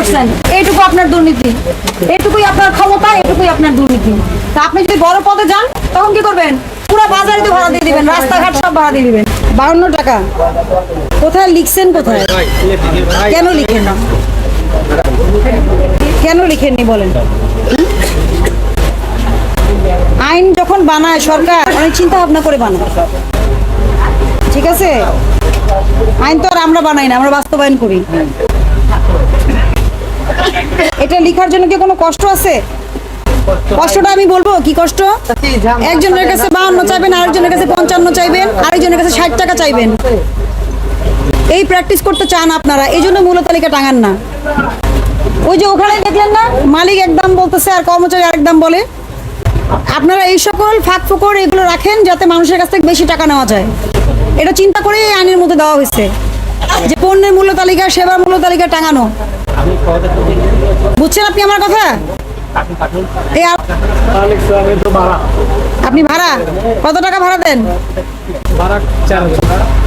করছেন, এইটুকু আপনার দুর্নীতি। এইটুকুই আপনার ক্ষমতা, এইটুকুই আপনার দুর্নীতি। তা আপনি যদি বড় পদে যান, তখন কি করবেন? পুরো বাজারে তো ভাড়া দিয়ে দিবেন, রাস্তাঘাট সব ভাড়া দিয়ে দিবেন। বাউন্ন টাকা। কোথায় লিখছেন কোথায়? কেন লিখেন না? কেন লিখেননি বলেন? আইন যখন বানায় সরকার, অনেক চিন্তা ভাবনা করে বানায়। ঠিক আছে? আইন তো আর আমরা বানাই না, আমরা বাস্তবায়ন করি। লেখার জন্য কি কোনো কষ্ট আছে? কষ্টটা আমি বলব, কি কষ্ট? একজনের কাছে বাহান্ন চাইবেন, আরেকজনের কাছে পঞ্চান্ন চাইবেন, আরেকজনের কাছে ষাট টাকা চাইবেন। এই প্র্যাকটিস করতে চান আপনারা, এই জন্য মূল্য তালিকা টাঙান না। ওই যে ওখানে দেখলেন না, মালিক এক দাম বলতেছে আর কর্মচারী আরেক দাম বলে। আপনারা এই সকল ফাঁক ফুকর এগুলো রাখেন যাতে মানুষের কাছ থেকে বেশি টাকা নেওয়া যায়। এটা চিন্তা করে আইনের মধ্যে দেওয়া হয়েছে। যে পণ্যের মূল্য তালিকা, সেবার মূল্য তালিকা টাঙানো। বুঝছেন আপনি আমার কথা? আপনি ভাড়া? কত টাকা ভাড়া দেন? ভাড়া চার হাজার।